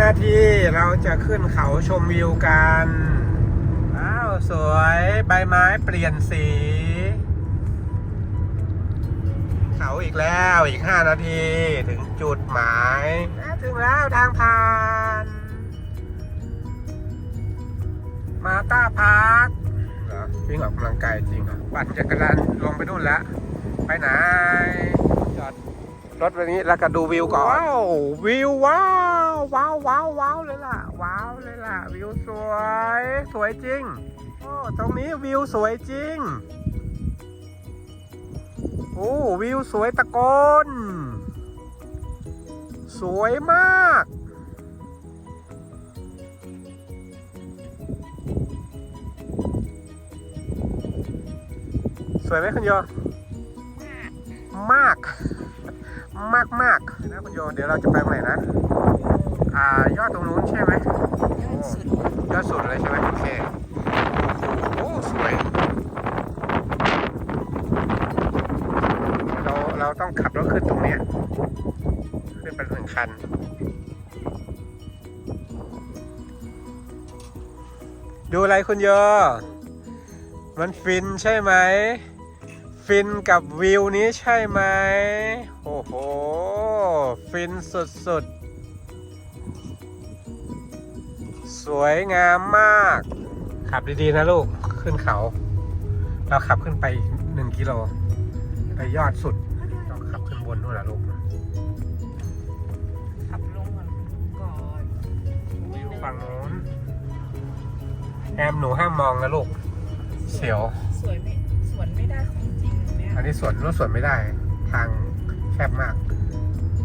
นาทีเราจะขึ้นเขาชมวิวกัน อ้าว สวยใบไม้เปลี่ยนสี เขาอีกแล้วอีก 5 นาทีถึงจุดหมายถึงแล้วทางผ่าน มาต้าพาร์คเหรอวิ่งออกกำลังกายจริงหรอปั่นจักรยานลงไปนู่นแล้ว ไปไหน รถวันนี้แล้วก็ดูวิวก่อน ว้าววิวว้าวว้าวว้าวว้าวเลยล่ะ ว้าวเลยล่ะ วิวสวย สวยจริงโอ้ตรงนี้วิวสวยจริงโอ้วิวสวยตะโกนสวยมาก สวยไหมคุณโยมาก มากมากนะคุณโยเดี๋ยวเราจะไปตรงไหนนะอ่ายอดตรงนู้นใช่ไหมโอ้ยอดสุดเลยใช่ไหมโอเคโอ้โหสวยเราเราต้องขับรถขึ้นตรงเนี้ยขึ้นไปหนึ่งคันดูอะไรคุณโยมันฟินใช่ไหม ฟินกับวิวนี้ใช่ไหมโอ้โห ฟินสุดๆ สวยงามมาก ขับดีๆนะลูก ขึ้นเขา เราขับขึ้นไปหนึ่งกิโล ไปยอดสุดต้องขับขึ้นบนนู่นนะลูก ขับลงก่อนก่อนวิวฝั่งนู้นแอมหนูห้ามมองนะลูก เสียว สวยไม่สวนไม่ได้ของจริงเนี่ย อันนี้สวนรถสวนไม่ได้ ทางแคบมาก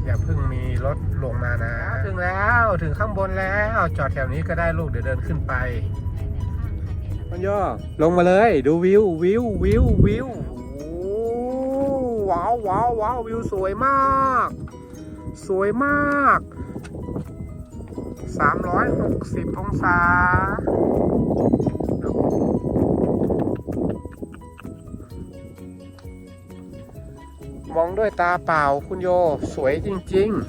อย่าเพิ่งมีรถลงมานะ ถึงแล้วถึงข้างบนแล้ว จอดแถวนี้ก็ได้ลูกเดี๋ยวเดินขึ้นไปมันย่อลงมาเลยดูวิววิววิววิวว้าวว้าวว้าววิวสวยมาก สวยมาก360องศา มองด้วยตาเปล่าคุณโยสวยจริง ๆ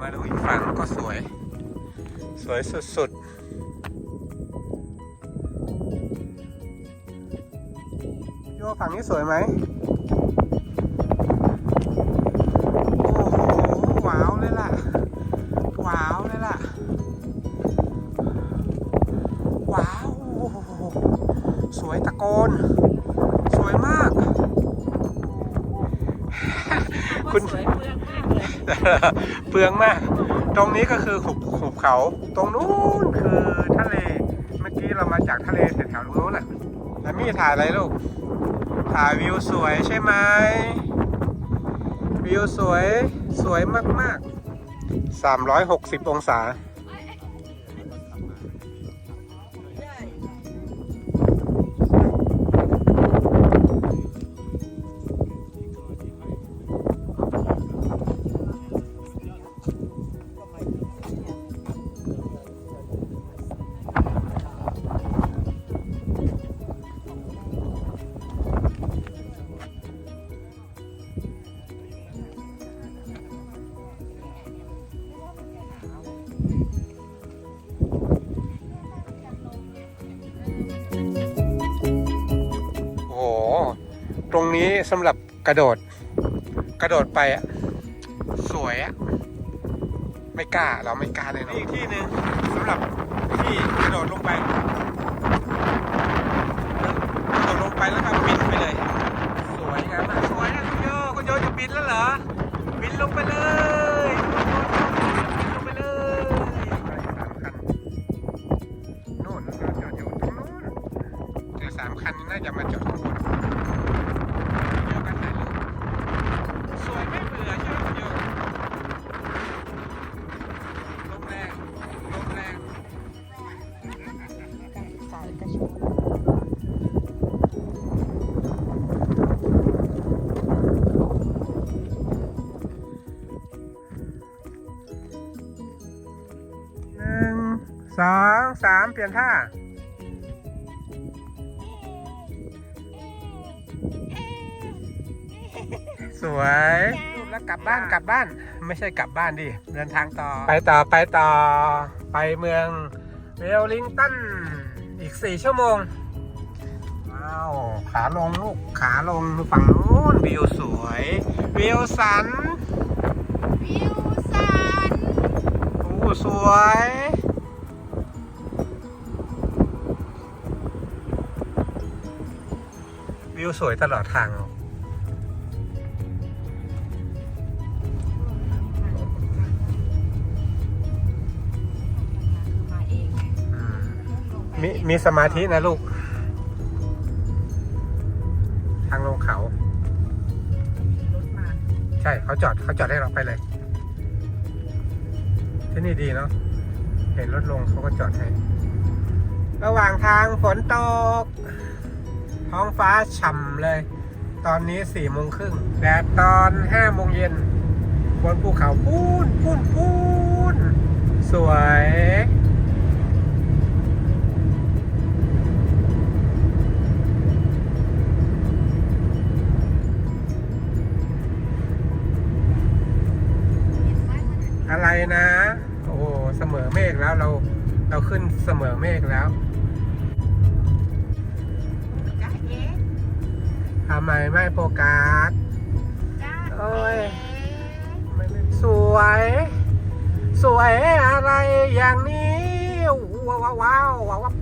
มาดูอีกฝั่งก็สวย สวยสุด ๆโยฝั่งนี้สวยไหม เลยเปลืองมาก ตรงนี้ก็คือหุบหุบเขา ตรงนู้นคือทะเล เมื่อกี้เรามาจากทะเลแถวๆตรงนู้นแหละแล้วมี่ถ่ายอะไรลูก ถ่ายวิวสวยใช่ไหม วิวสวยสวยมากๆ 360 องศา ตรงนี้สำหรับกระโดด กระโดดไปอะสวยอะไม่กล้าเราไม่กล้าเลยเนาะ อีกที่หนึ่งสำหรับที่กระโดดลงไป สองสามเปลี่ยนท่าเสวยแล้วกลับบ้านกลับบ้าน ไม่ใช่กลับบ้านดิ เดินทางต่อ ไปต่อไปต่อ ไปเมืองเวลลิงตัน อีกสี่ชั่วโมงว้าวขาลงลูกขาลงฝั่งนู้นวิวสวยวิวสันวิวสันโอ้สวย วิวสวยตลอดทางมาเองไงอืมมีมีสมาธินะลูก ทางลงเขารถมาใช่เขาจอดเขาจอดให้เราไปเลย ที่นี่ดีเนาะเห็นรถลงเขาก็จอดให้ ระหว่างทางฝนตก ท้องฟ้าฉ่ำเลย ตอนนี้สี่โมงครึ่งแดดตอนห้าโมงเย็นบนภูเขาปูนปูนปูนสวย อะไรนะ โอ้โห เสมอเมฆแล้วเราเราขึ้นเสมอเมฆแล้ว มไม่โฟกัสจ้าโอ้ยเอ๊ะไม่ไม่สวย สวยอะไรอย่างนี้ว้าวว้าวว้าวว้าว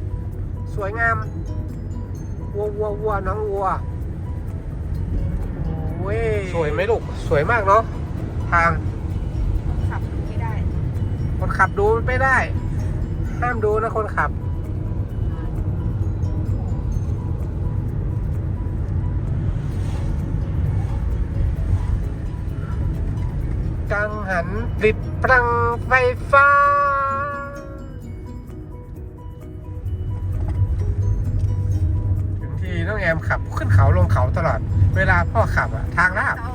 สวยงามวัววัววัวน้องวัวโอ้ยสวยไหมลูก สวยมากเนาะทางขับไม่ได้ คนขับดูไม่ได้ ห้ามดูนะคนขับ กังหันติดพลังไฟฟ้า ถึงที่น้องแอมขับขึ้นเขาลงเขาตลอด เวลาพ่อขับอะทางลาบเอา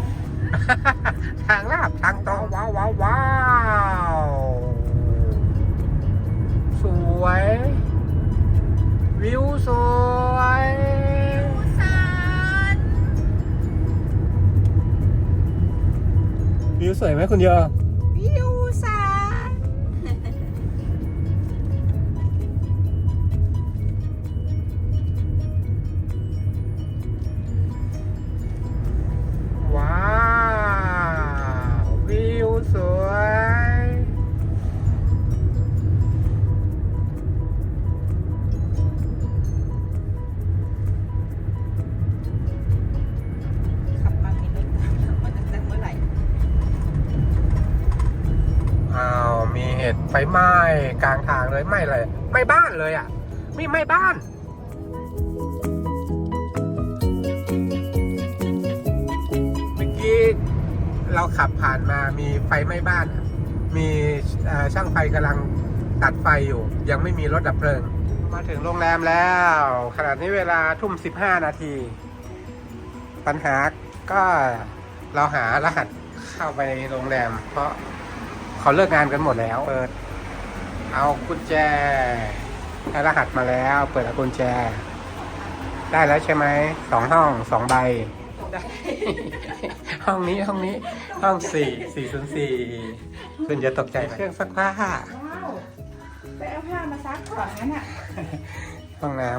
ทางลาบทางตรงว้าวว้าวว้าวสวย วิวสว สวยไหมคุณโยวิ ไฟไหม้กลางทางเลยไหม้เลยไหม้บ้านเลยอะมีไหม้บ้านเมื่อกี้เราขับผ่านมามีไฟไหม้บ้าน มีช่างไฟกำลังตัดไฟอยู่ ยังไม่มีรถดับเพลิง มาถึงโรงแรมแล้ว ขณะนี้เวลาทุ่ม 15 นาที ปัญหาก็เราหารหัสเข้าไปในโรงแรม เพราะเขาเลิกงานกันหมดแล้ว เปิด เอากุญแจได้รหัสมาแล้ว เปิดเอากุญแจ ได้แล้วใช่ไหมสองห้องสองใบได้ห้องนี้ห้องนี้ห้องสี่สี่ศูนย์สี่คุณจะตกใจไหมเครื่องซักผ้าว้าวไปเอาผ้ามาซักก่อนงั้นอะห้องน้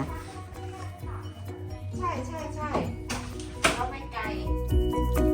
ใช่ใช่ใช่ำ